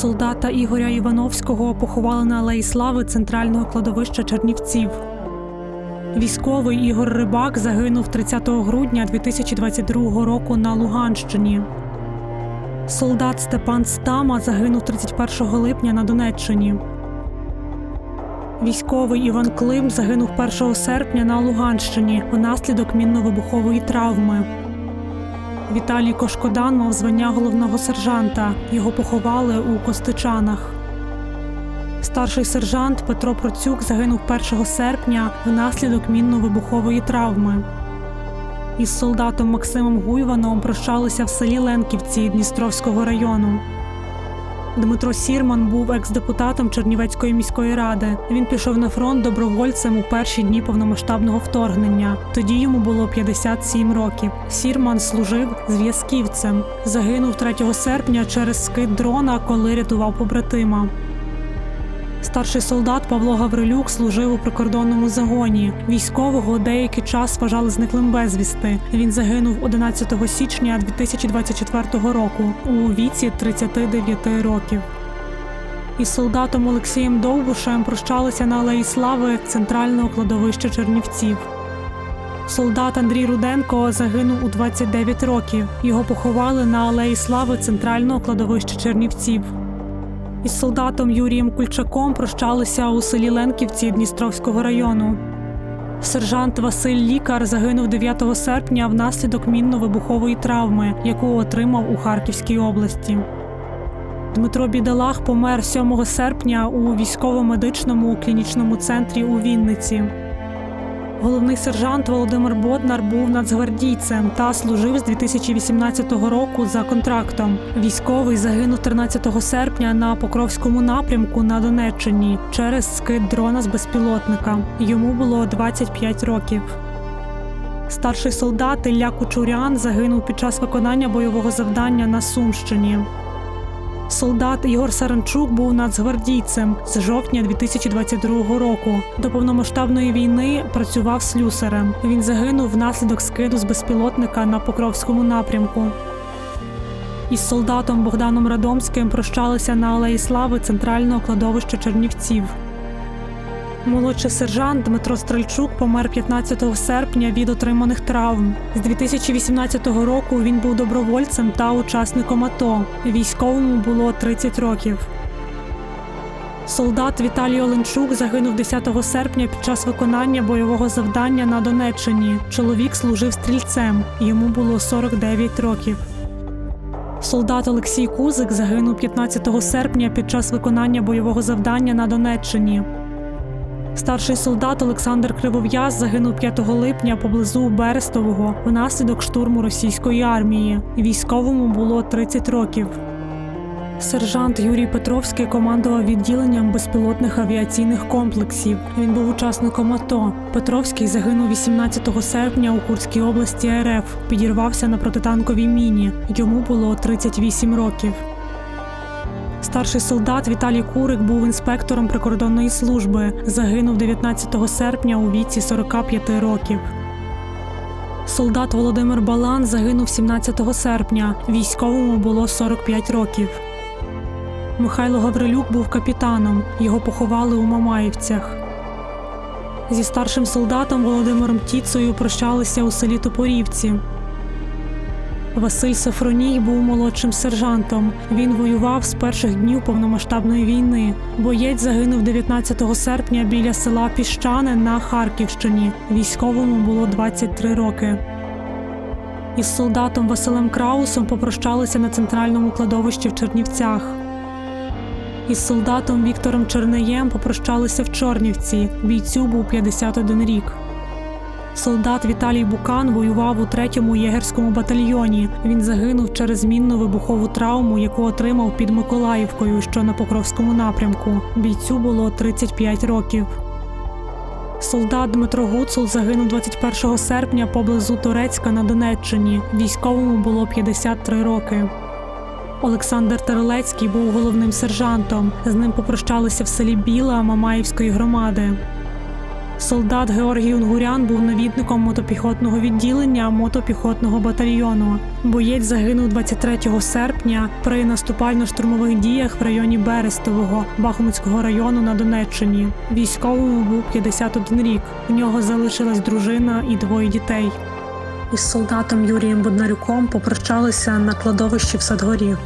Солдата Ігоря Івановського поховали на Алеї Слави центрального кладовища Чернівців. Військовий Ігор Рибак загинув 30 грудня 2022 року на Луганщині. Солдат Степан Стама загинув 31 липня на Донеччині. Військовий Іван Клим загинув 1 серпня на Луганщині внаслідок мінно-вибухової травми. Віталій Кошкодан мав звання головного сержанта. Його поховали у Костичанах. Старший сержант Петро Процюк загинув 1 серпня внаслідок мінно-вибухової травми. Із солдатом Максимом Гуйваном прощалися в селі Ленківці Дністровського району. Дмитро Сірман був екс-депутатом Чернівецької міської ради. Він пішов на фронт добровольцем у перші дні повномасштабного вторгнення. Тоді йому було 57 років. Сірман служив зв'язківцем. Загинув 3 серпня через скид дрона, коли рятував побратима. Старший солдат Павло Гаврилюк служив у прикордонному загоні. Військового деякий час вважали зниклим безвісти. Він загинув 11 січня 2024 року у віці 39 років. Із солдатом Олексієм Довбушем прощалися на Алеї Слави центрального кладовища Чернівців. Солдат Андрій Руденко загинув у 29 років. Його поховали на Алеї Слави центрального кладовища Чернівців. Із солдатом Юрієм Кульчаком прощалися у селі Ленківці Дністровського району. Сержант Василь Лікар загинув 9 серпня внаслідок мінно-вибухової травми, яку отримав у Харківській області. Дмитро Бідалах помер 7 серпня у військово-медичному клінічному центрі у Вінниці. Головний сержант Володимир Боднар був нацгвардійцем та служив з 2018 року за контрактом. Військовий загинув 13 серпня на Покровському напрямку на Донеччині через скид дрона з безпілотника. Йому було 25 років. Старший солдат Ілля Кучурян загинув під час виконання бойового завдання на Сумщині. Солдат Ігор Саранчук був нацгвардійцем з жовтня 2022 року. До повномасштабної війни працював слюсарем. Він загинув внаслідок скиду з безпілотника на Покровському напрямку. Із солдатом Богданом Радомським прощалися на Алеї Слави центрального кладовища Чернівців. Молодший сержант Дмитро Стрельчук помер 15 серпня від отриманих травм. З 2018 року він був добровольцем та учасником АТО. Військовому було 30 років. Солдат Віталій Оленчук загинув 10 серпня під час виконання бойового завдання на Донеччині. Чоловік служив стрільцем. Йому було 49 років. Солдат Олексій Кузик загинув 15 серпня під час виконання бойового завдання на Донеччині. Старший солдат Олександр Кривов'яз загинув 5 липня поблизу Берестового внаслідок штурму російської армії. Військовому було 30 років. Сержант Юрій Петровський командував відділенням безпілотних авіаційних комплексів. Він був учасником АТО. Петровський загинув 18 серпня у Курській області РФ. Підірвався на протитанковій міні. Йому було 38 років. Старший солдат Віталій Курик був інспектором прикордонної служби. Загинув 19 серпня у віці 45 років. Солдат Володимир Балан загинув 17 серпня. Військовому було 45 років. Михайло Гаврилюк був капітаном. Його поховали у Мамаївцях. Зі старшим солдатом Володимиром Тіцею прощалися у селі Топорівці. Василь Сафроній був молодшим сержантом. Він воював з перших днів повномасштабної війни. Боєць загинув 19 серпня біля села Піщане на Харківщині. Військовому було 23 роки. Із солдатом Василем Краусом попрощалися на центральному кладовищі в Чернівцях. Із солдатом Віктором Чернеєм попрощалися в Чорнівці. Бійцю був 51 рік. Солдат Віталій Букан воював у третьому єгерському батальйоні. Він загинув через мінну вибухову травму, яку отримав під Миколаївкою, що на Покровському напрямку. Бійцю було 35 років. Солдат Дмитро Гуцул загинув 21 серпня поблизу Турецька на Донеччині. Військовому було 53 роки. Олександр Терелецький був головним сержантом. З ним попрощалися в селі Біла Мамаївської громади. Солдат Георгій Унгурян був навідником мотопіхотного відділення мотопіхотного батальйону. Боєць загинув 23 серпня при наступально-штурмових діях в районі Берестового Бахмутського району на Донеччині. Військовому був 51 рік. У нього залишилась дружина і двоє дітей. Із солдатом Юрієм Боднарюком попрощалися на кладовищі в Садгорі.